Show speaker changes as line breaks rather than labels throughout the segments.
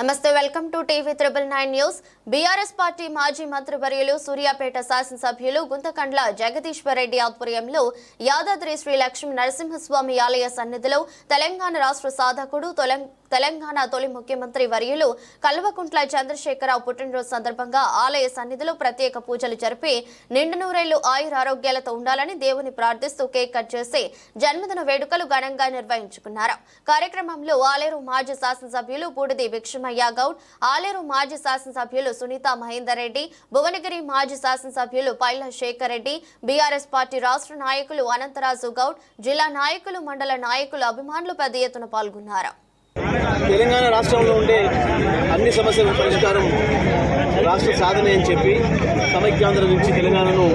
నమస్తే welcome to TV triple nine news. BRS party మాజీ మంత్రివర్యులు సూర్యాపేట శాసనసభ్యులు గుంతకండ్ల జగదీశ్వర్ రెడ్డి ఆధ్వర్యంలో యాదాద్రి శ్రీ లక్ష్మీ నరసింహస్వామి ఆలయ సన్నిధిలో తెలంగాణ రాష్ట్ర సాధకుడు తొలం- తెలంగాణ తొలి ముఖ్యమంత్రి వర్యులు కల్వకుంట్ల చంద్రశేఖరరావు పుట్టినరోజు సందర్భంగా ఆలయ సన్నిధిలో ప్రత్యేక పూజలు జరిపి నిండు నూరేళ్ళు ఆయుర ఆరోగ్యాలతో ఉండాలని దేవుని ప్రార్థిస్తూ కేక్ కట్ చేసి జన్మదిన వేడుకలు ఘనంగా నిర్వహించుకున్నారు. కార్యక్రమంలో ఆలేరు మాజీ శాసనసభ్యులు బూడిది భిక్షమయ్య గౌడ్ ఆలేరు మాజీ శాసనసభ్యులు సునీత మహేందర్ రెడ్డి భువనగిరి మాజీ శాసనసభ్యులు పైల శేఖర్ రెడ్డి బీఆర్ఎస్ పార్టీ రాష్ట్ర నాయకులు అనంతరాజు గౌడ్ జిల్లా నాయకులు మండల నాయకులు అభిమానులు పెద్ద ఎత్తున పాల్గొన్నారు.
తెలంగాణ రాష్ట్రంలో ఉండే అన్ని సమస్యలకు పరిష్కారం రాష్ట్ర సాధన అని చెప్పి సమైక్యాంధ్ర నుంచి తెలంగాణను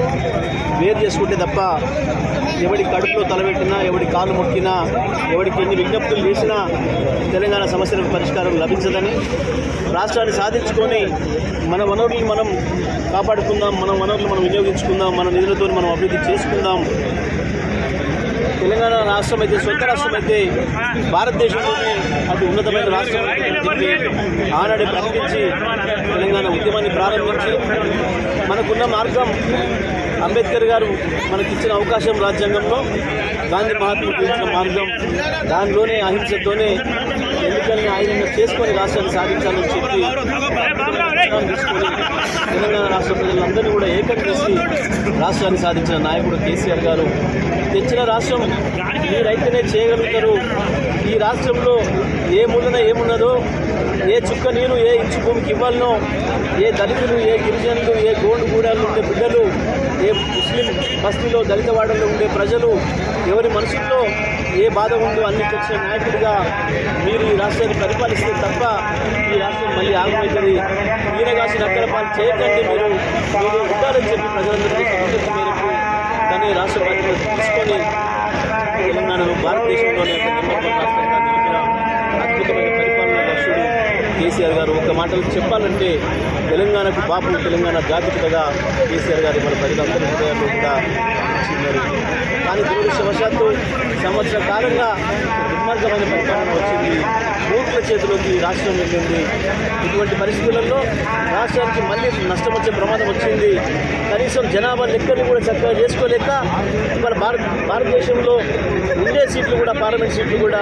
వేరు చేసుకుంటే తప్ప ఎవడి కడుపులో తలబెట్టినా ఎవడి కాలు మొక్కినా ఎవడికి ఎన్ని విజ్ఞప్తులు చేసినా తెలంగాణ సమస్యలకు పరిష్కారం లభించదని రాష్ట్రాన్ని సాధించుకొని మన వనరులను మనం కాపాడుకుందాం మన వనరులు మనం వినియోగించుకుందాం మన నిధులతో మనం అభివృద్ధి చేసుకుందాం. తెలంగాణ రాష్ట్రం అయితే సొంత రాష్ట్రం అయితే భారతదేశంలోనే అతి ఉన్నతమైన రాష్ట్రం. ఆనాడు ప్రకటించి తెలంగాణ ఉద్యమాన్ని ప్రారంభించి మనకున్న మార్గం అంబేద్కర్ గారు మనకిచ్చిన అవకాశం రాజ్యాంగంలో గాంధీ మహాత్ముడు ఇచ్చిన మార్గం. దానిలోనే అహింసతోనే ఎన్నికల్ని ఆయన చేసుకొని రాష్ట్రాన్ని సాధించాలని చెప్పి తీసుకొని తెలంగాణ రాష్ట్ర ప్రజలందరినీ కూడా ఏకం చేసి రాష్ట్రాన్ని సాధించిన నాయకుడు కేసీఆర్ గారు. తెచ్చిన రాష్ట్రం మీరైతేనే చేయగలుగుతారు. ఈ రాష్ట్రంలో ఏ మూలన ఏమున్నదో ఏ చుక్క నీరు ఏ ఇంచు భూమికి ఇవ్వాలనో ఏ దళితులు ఏ గిరిజనులు ఏ గోండు గూడాలు ఉండే బిడ్డలు ఏ ముస్లిం బస్తీలో దళిత వాడల్లో ఉండే ప్రజలు ఎవరి మనసుల్లో ఏ బాధ ఉందో అన్ని తెలిసిన నాయకుడిగా మీరు ఈ రాష్ట్రాన్ని పరిపాలిస్తే తప్ప ఈ రాష్ట్రం మళ్ళీ ఆగమవుతుంది ఈయనగాసిన అక్కడ పాలు చేయకండి మీరు. మీరు ఉండాలని చెప్పి ప్రజలందరికీ సంతృప్తి మేరకు దాన్ని రాష్ట్ర బాధ్యత తీసుకొని తెలంగాణలో భారతదేశంలోనే అద్భుతమైన కేసీఆర్ గారు ఒక మాటలు చెప్పాలంటే తెలంగాణకు బాపు తెలంగాణ జాతిపితగా కేసీఆర్ గారు మన ప్రజలందరూ హృదయాల్లో కూడా ఇచ్చినారు కానీ దురదృష్టవశాత్తు సంవత్సర కాలంగా దుర్మార్గమైన పరిపాలన వచ్చింది. మూర్ఖుల చేతిలోకి రాష్ట్రం వెళ్ళింది. ఇటువంటి పరిస్థితులలో రాష్ట్రానికి మళ్ళీ నష్టం వచ్చే ప్రమాదం వచ్చింది. కనీసం జనాభా లెక్కలు కూడా చక్కగా చేసుకోలేక మన భారత భారతదేశంలో ఉండే సీట్లు కూడా పార్లమెంట్ సీట్లు కూడా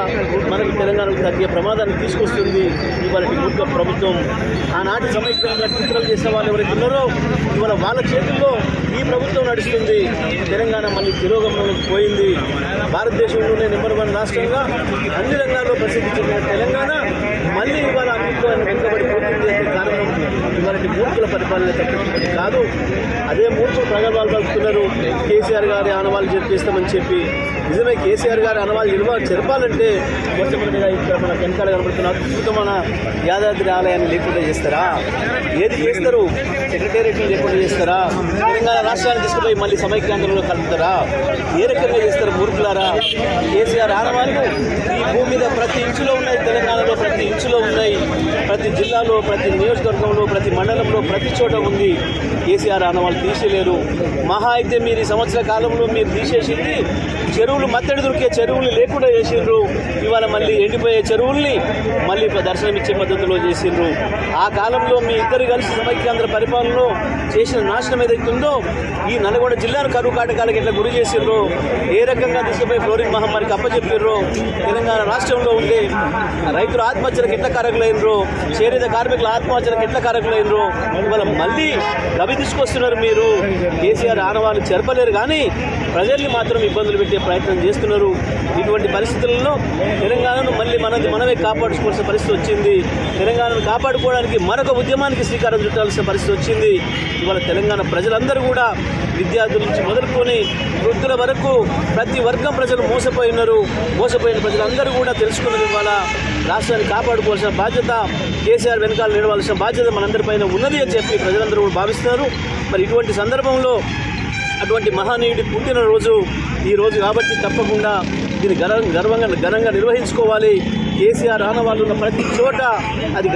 మనకు తెలంగాణకు తగ్గే ప్రమాదాన్ని తీసుకొస్తుంది. ఇవాళ మూర్ఖ ప్రభుత్వం. ఆనాటి సమైక్యంగా చిత్రాలు చేసిన వాళ్ళు ఎవరైతే ఉన్నారో ఇవాళ వాళ్ళ చేతుల్లో ఈ ప్రభుత్వం నడుస్తుంది. తెలంగాణ మళ్ళీ తిరోగమనంలోకి పోయింది. భారతదేశంలోనే నెంబర్ వన్ రాష్ట్రంగా అన్ని రంగాల్లో ప్రసిద్ధి చెందిన తెలంగాణ మళ్ళీ ఇవాళ అన్నింటిలో వెనుకబడిపోతుంది అంటే మనకి మూర్ఖుల పరిపాలన తప్పించుకుంది కాదు. అదే మూర్ఖులు ప్రగల్భాలు పలుకుతున్నారు. కేసీఆర్ గారి ఆనవాళ్ళు జరిపిస్తామని చెప్పి. నిజమే కేసీఆర్ గారి ఆనవాళ్ళు నిర్వా జరపాలంటే మొట్టమొదటిగా ఇక్కడ మన వెనకాల కనబడుతున్న అద్భుతమైన యాదాద్రి ఆలయాన్ని లేకుండా చేస్తారా? ఏది చేస్తారు? సెక్రటేరియట్ని లేకుండా చేస్తారా? తెలంగాణ రాష్ట్రాన్ని తీసుకుపోయి మళ్ళీ సమైక్యాంధ్రంలో కలుపుతారా? ఏ రకంగా చేస్తారు మూర్ఖులారా? కేసీఆర్ ఆనవాళ్ళు ఈ భూమి మీద ప్రతి ఇంచులో ఉన్నాయి తెలంగాణలో ప్రతి ఇంచులో ఉన్నాయి ప్రతి జిల్లాలో ప్రతి నియోజకవర్గంలో ప్రతి మండలంలో ప్రతి చోట ఉంది కేసీఆర్ ఆనవాళ్ళు తీసేయలేరు. మహా అయితే మీరు ఈ సంవత్సర కాలంలో మీరు తీసేసింది చెరువులు మత్తడి దొరికే చెరువులు లేకుండా చేసిండ్రు. ఇవాళ మళ్ళీ ఎండిపోయే చెరువుల్ని మళ్ళీ దర్శనమిచ్చే పద్ధతిలో చేసిండ్రు. ఆ కాలంలో మీ ఇద్దరు కలిసి సమైక్యాంధ్ర పరిపాలనలో చేసిన నాశనం ఏదైతే ఉందో ఈ నల్గొండ జిల్లాను కరువు కాటకాలకు ఎట్లా గురి చేసిండ్రు ఏ రకంగా దిశపై ఫ్లోరిన్ మహమ్మారికి అప్పచెప్పిర్రో తెలంగాణ రాష్ట్రంలో ఉండే రైతుల ఆత్మహత్యలకు ఎట్లా కారకులైనరో చేనేత కార్మికులు ఆత్మహత్యలకు ఎట్లా కారకులైనరో? ఇవాళ మళ్ళీ రవి తీసుకొస్తున్నారు మీరు. కేసీఆర్ ఆనవాళ్ళు చెరపలేరు కానీ ప్రజల్ని మాత్రం ఇబ్బందులు పెట్టే ప్రయత్నం చేస్తున్నారు. ఇటువంటి పరిస్థితులలో తెలంగాణను మళ్ళీ మనది మనమే కాపాడుకోవాల్సిన పరిస్థితి వచ్చింది. తెలంగాణను కాపాడుకోవడానికి మరొక ఉద్యమానికి శ్రీకారం చుట్టాల్సిన పరిస్థితి వచ్చింది. ఇవాళ తెలంగాణ ప్రజలందరూ కూడా విద్యార్థుల నుంచి మొదలుకొని వృద్ధుల వరకు ప్రతి వర్గం ప్రజలు మోసపోయి ఉన్నారు. మోసపోయిన ప్రజలందరూ కూడా తెలుసుకున్నది ఇవాళ రాష్ట్రాన్ని కాపాడుకోవాల్సిన బాధ్యత కేసీఆర్ వెనకాల నిలవాల్సిన బాధ్యత మనందరిపైన ఉన్నది అని చెప్పి ప్రజలందరూ కూడా భావిస్తున్నారు. మరి ఇటువంటి సందర్భంలో అటువంటి మహనీయుడి పుట్టినరోజు ఈ రోజు కాబట్టి తప్పకుండా దీన్ని గర్వంగా ఘనంగా నిర్వహించుకోవాలి. కేసీఆర్ ఆనవాళ్ళు ఉన్న ప్రతి చోట అది